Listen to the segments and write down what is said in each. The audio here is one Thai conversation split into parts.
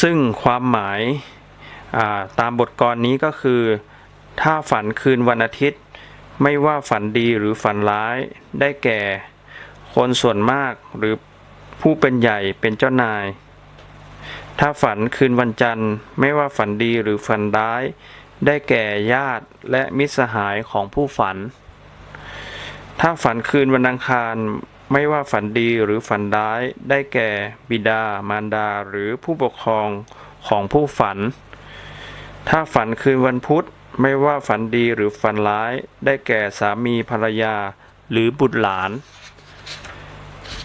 ซึ่งความหมายาตามบทกลนี้ก็คือ ถ้าฝันคืนวันอาทิตย์ ไม่ว่าฝันดีหรือฝันร้ายได้แก่ คนส่วนมากหรือผู้เป็นใหญ่เป็นเจ้านาย ถ้าฝันคืนวันจันทร์ ไม่ว่าฝันดีหรือฝันร้าย ได้แก่ญาติและมิตรสหายของผู้ฝัน ถ้าฝันคืนวันอังคาร ไม่ว่าฝันดีหรือฝันร้าย ได้แก่ บิดา มารดา หรือผู้ปกครองของผู้ฝัน ถ้าฝันคืนวันพุธ ไม่ว่าฝันดีหรือฝันร้าย ได้แก่สามีภรรยา หรือบุตรหลาน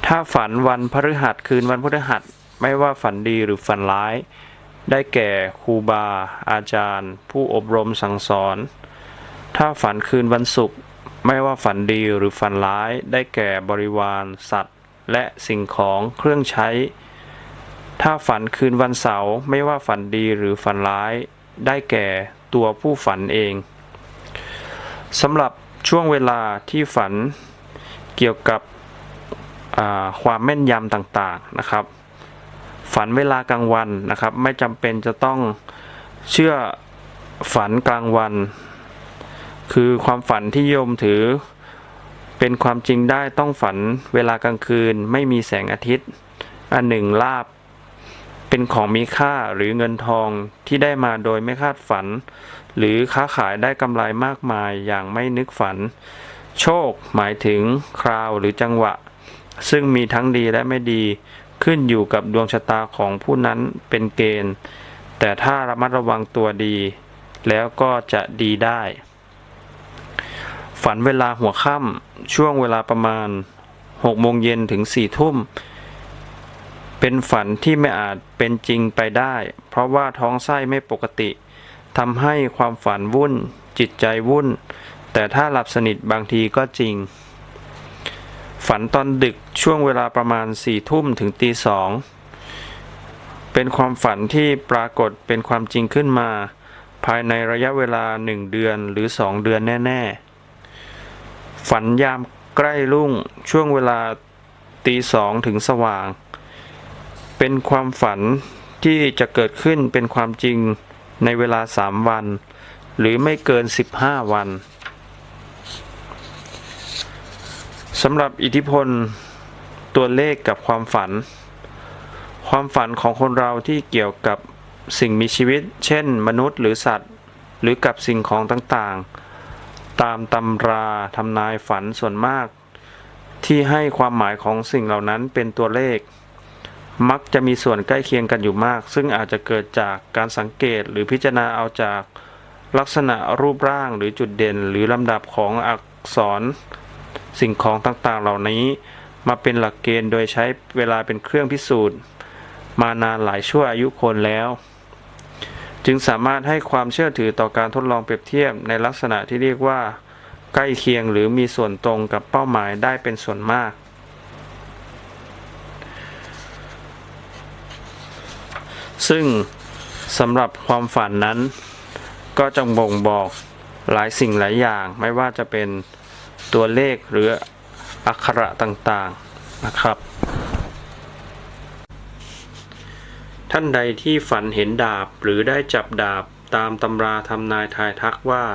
ถ้าฝันวันพฤหัสคืนวันพฤหัส ไม่ว่าฝันดีหรือฝันร้าย ได้แก่ครูบา อาจารย์ ผู้อบรมสั่งสอน ถ้าฝันคืนวันศุกร์ ไม่ว่าฝันดีหรือฝันร้ายได้แก่บริวาร สัตว์ และสิ่งของเครื่องใช้ ถ้าฝันคืนวันเสาร์ไม่ว่าฝันดีหรือฝันร้าย ได้แก่ตัวผู้ฝันเองสำหรับช่วงเวลาที่ฝันเกี่ยวกับความแม่นยำต่างๆนะครับ ฝันเวลากลางวันนะครับ ไม่จำเป็นจะต้องเชื่อฝันกลางวัน คือความฝันที่โยมถือ เป็นความจริงได้ต้องฝันเวลากลางคืนไม่มีแสงอาทิตย์ อันหนึ่งลาบ เป็นของมีค่าหรือเงินทองที่ได้มาโดยไม่คาดฝัน หรือค้าขายได้กำไรมากมายอย่างไม่นึกฝัน โชคหมายถึงคราวหรือจังหวะ ซึ่งมีทั้งดีและไม่ดีขึ้นอยู่กับดวงชะตาของผู้นั้นเป็นเกณฑ์ แต่ถ้าระมัดระวังตัวดี แล้วก็จะดีได้ ฝันเวลาหัวค่ำช่วงเวลาประมาณ6โมงเย็นถึง4ทุ่ม เป็นฝันที่ไม่อาจเป็นจริงไปได้ เพราะว่าท้องไส้ไม่ปกติทำให้ความฝันวุ่น จิตใจวุ่น แต่ถ้าหลับสนิทบางทีก็จริง ฝันตอนดึกช่วงเวลาประมาณสี่ทุ่มถึงตีสองเป็นความฝันที่ปรากฏเป็นความจริงขึ้นมา ภายในระยะเวลาหนึ่งเดือนหรือสองเดือนแน่ ๆ ฝันยามใกล้รุ่งช่วงเวลาตีสองถึงสว่าง เป็นความฝันที่จะเกิดขึ้นเป็นความจริงในเวลาสามวัน หรือไม่เกิน 15 วันสำหรับอิทธิพลตัวเลขกับความฝัน ความฝันของคนเราที่เกี่ยวกับสิ่งมีชีวิต เช่น มนุษย์หรือสัตว์ หรือกับสิ่งของต่างๆ ตามตำราทำนายฝันส่วนมาก ที่ให้ความหมายของสิ่งเหล่านั้นเป็นตัวเลข มักจะมีส่วนใกล้เคียงกันอยู่มาก ซึ่งอาจจะเกิดจากการสังเกตหรือพิจารณาเอาจากลักษณะรูปร่างหรือจุดเด่น หรือลำดับของอักษร สิ่งของต่างๆ เหล่านี้ มาเป็นหลักเกณฑ์โดยใช้เวลาเป็นเครื่องพิสูจน์ มานานหลายชั่วอายุคนแล้ว จึงสามารถให้ความเชื่อถือต่อการทดลองเปรียบเทียบในลักษณะที่เรียกว่า ใกล้เคียงหรือมีส่วนตรงกับเป้าหมายได้เป็นส่วนมาก ซึ่งสำหรับความฝันนั้น ก็จะบ่งบอกหลายสิ่งหลายอย่างไม่ว่าจะเป็นตัวเลขหรืออักขระต่างๆนะครับ ท่านใดที่ฝันเห็นดาบหรือได้จับดาบตามตำราทำนายทายทักว่า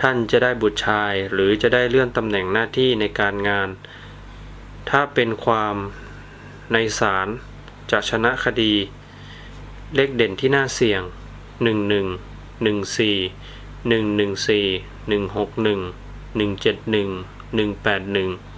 ท่านจะได้บุตรชายหรือจะได้เลื่อนตำแหน่งหน้าที่ในการงาน ถ้าเป็นความในศาลจะชนะคดี เลขเด่นที่น่าเสี่ยง 11 14 114 161 171 181